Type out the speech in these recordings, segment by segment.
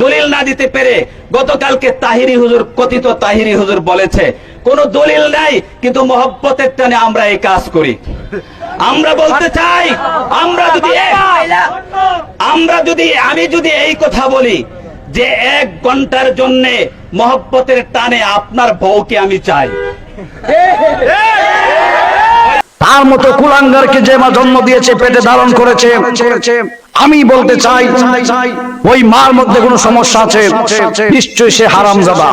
দলিল না দিতে পেরে গতকালকে তাহিরি হুজুর, কথিত তাহিরি হুজুর বলেছে, কোন দলিল নাই, কিন্তু মহব্বতের টানে আমরা এই কাজ করি। আমরা বলতে চাই, আমরা যদি আমরা যদি, আমি যদি এই কথা বলি, যে এক ঘণ্টার জন্য মহব্বতের টানে আপনার বউকে আমি চাই। তার মতো কুলাঙ্গারকে যে মা জন্ম দিয়েছে, পেটে ধারণ করেছে, আমি বলতে চাই, ওই মার মধ্যে কোনো সমস্যা আছে? নিশ্চয়ই সে হারাম যাবা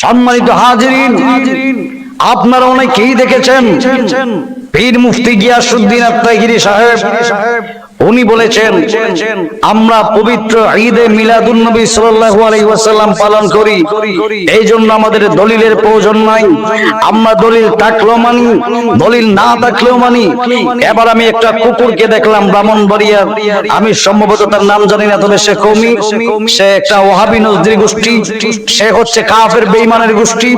সম্মানিত হাজিরিন, আপনারা অনেকেই দেখেছেন, পীর মুফতি গিয়াসুদ্দিন আত্মাগিরি সাহেব উনি বলেছেন আমরা পবিত্র ঈদে মিলাদুন নবী সাল্লাল্লাহু আলাইহি ওয়াসাল্লাম পালন করি। এই জন্য আমাদের দলিলের প্রয়োজন নাই। আমরা দলিল থাকলেও মানি দলিল না থাকলেও মানি। এবার আমি একটা কুকুরকে দেখলাম ব্রাহ্মণবাড়িয়া। আমি সম্ভবত তার নাম জানি না তবে সে কমি। সে একটা ওহাবি নজরি গোষ্ঠী। সে হচ্ছে কাফের বেঈমানের গোষ্ঠী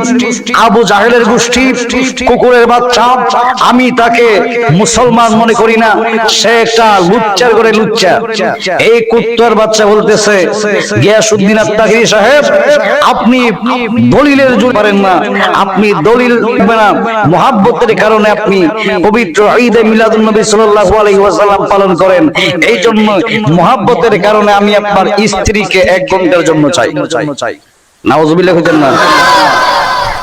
আবু জাহেলের গোষ্ঠী কুকুরের বাচ্চা। আমি তাকে মুসলমান মনে করি না। সে একটা লুচ্চার করে লুচ্চা। এই কুত্তার বাচ্চা বলতেছে গিয়াসুদ্দিন আত্মাহিরি সাহেব, আপনি দলিলের জোর পারেন না। আপনি দলিল না। মহাব্বতের কারণে আপনি পবিত্র ঈদে মিলাদুন নবী সাল্লাল্লাহু আলাইহি ওয়াসাল্লাম পালন করেন। এই জন্য মহাব্বতের কারণে আমি আপনার স্ত্রীকে এক ঘণ্টার জন্য চাই। নাউজুবিল্লাহ হইতেন না।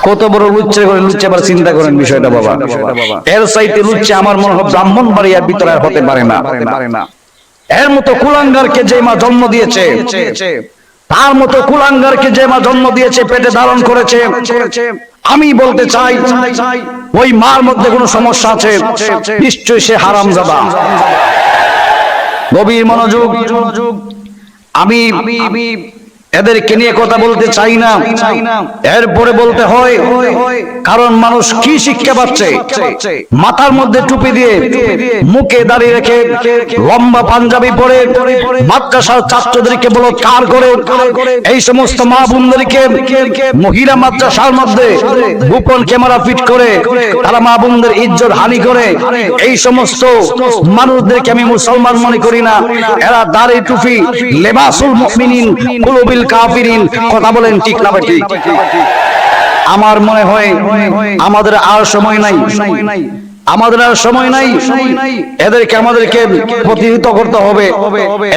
কত বড় লুচ্চে করে লুচ্চে আবার চিন্তা করেন বিষয়টা বাবা। এর চাইতে লুচ্চে আমার মনে হয় ব্রাহ্মণ বাড়িয়ার ভিতরে আর হতে পারে না। এর মতো কুলাঙ্গারকে যে মা জন্ম দিয়েছে, তার মতো কুলাঙ্গারকে যে মা জন্ম দিয়েছে, পেটে ধারণ করেছে, আমি বলতে চাই, ওই মার মধ্যে কোনো সমস্যা আছে? নিশ্চয়ই সে হারাম যাবা গভীর মনোযোগ, আমি এদেরকে নিয়ে কথা বলতে চাই না। এরপরে বলতে হয়, কারণ মানুষ কি শিক্ষা পাচ্ছে? মাথার মধ্যে টুপি দিয়ে মুখে দাঁড়িয়ে রেখে লম্বা পাঞ্জাবি পরে মাদ্রাসার ছাত্রদেরকে বলৎকার করে এই সমস্ত মা বোনদেরকে মহিলা মাদ্রাসার মধ্যে গোপন ক্যামেরা ফিট করে তারা মা বোনদের ইজ্জত হানি করে। এই সমস্ত মানুষদেরকে আমি মুসলমান মনে করি না। এরা দাড়ি, টুপি, লেবাসুল মুমিনিন কুলুবিল কাফিরিন কথা বলেন ঠিক না ঠিক আমার মনে হয় আমাদের আর সময় নাই। আমাদের আর সময় নাই। এদেরকে আমাদেরকে প্রতিহিত করতে হবে।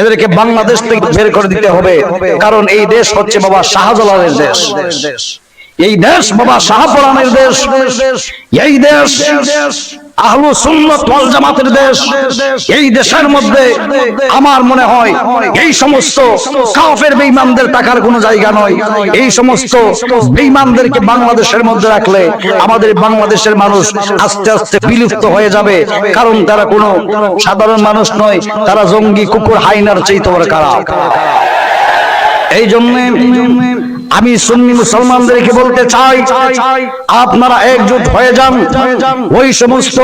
এদেরকে বাংলাদেশ থেকে বের করে দিতে হবে। কারণ এই দেশ হচ্ছে বাবা শাহজালালের দেশ। এই দেশ বাবা শাহপুরানের দেশ। এই দেশ এই দেশের মধ্যে আমার মনে হয় এই সমস্ত কোনো জায়গা নয়। এই সমস্ত বাংলাদেশের মধ্যে রাখলে আমাদের বাংলাদেশের মানুষ আস্তে আস্তে বিলুপ্ত হয়ে যাবে। কারণ তারা কোনো সাধারণ মানুষ নয়, তারা জঙ্গি কুকুর, হাইনার চাইতে বড় খারাপ এই জন্য আমি সুন্নি মুসলমানদেরকে বলতে চাই আপনারা একজুট হয়ে যান। ওই সমস্ত